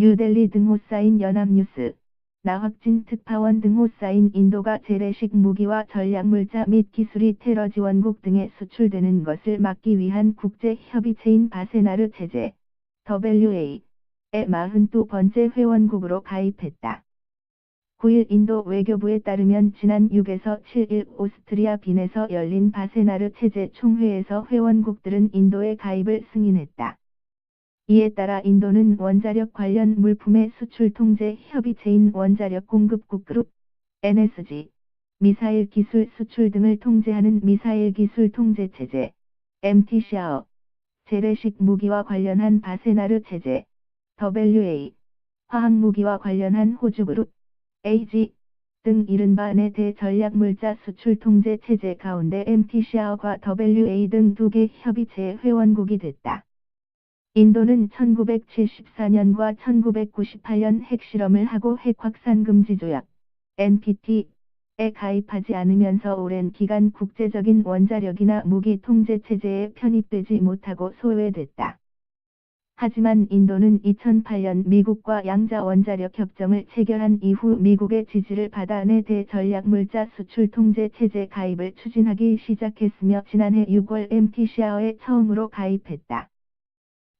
뉴델리 등호 쌓인 연합뉴스, 나확진 특파원 등호 쌓인 인도가 재래식 무기와 전략물자 및 기술이 테러 지원국 등에 수출되는 것을 막기 위한 국제협의체인 바세나르 체제, WA, 에 42번째 회원국으로 가입했다. 9일 인도 외교부에 따르면 지난 6에서 7일 오스트리아 빈에서 열린 바세나르 체제 총회에서 회원국들은 인도의 가입을 승인했다. 이에 따라 인도는 원자력 관련 물품의 수출 통제 협의체인 원자력 공급국 그룹 NSG, 미사일 기술 수출 등을 통제하는 미사일 기술 통제 체제 MTCAO, 재래식 무기와 관련한 바세나르 체제 WA, 화학 무기와 관련한 호주 그룹 AG 등 이른바 내 대 전략 물자 수출 통제 체제 가운데 MTCAO과 WA 등 두 개 협의체의 회원국이 됐다. 인도는 1974년과 1998년 핵실험을 하고 핵확산금지조약 NPT에 가입하지 않으면서 오랜 기간 국제적인 원자력이나 무기 통제 체제에 편입되지 못하고 소외됐다. 하지만 인도는 2008년 미국과 양자 원자력 협정을 체결한 이후 미국의 지지를 받아 내대 전략물자 수출 통제 체제 가입을 추진하기 시작했으며 지난해 6월 MTCAO에 처음으로 가입했다.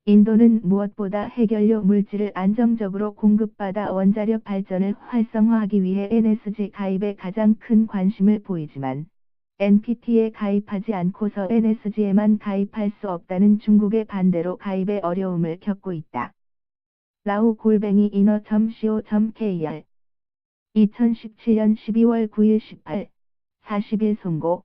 인도는 무엇보다 해결료 물질을 안정적으로 공급받아 원자력 발전을 활성화하기 위해 NSG 가입에 가장 큰 관심을 보이지만 NPT에 가입하지 않고서 NSG에만 가입할 수 없다는 중국의 반대로 가입에 어려움을 겪고 있다. 라우 골뱅이 인어.co.kr 2017년 12월 9일 18, 40일 송고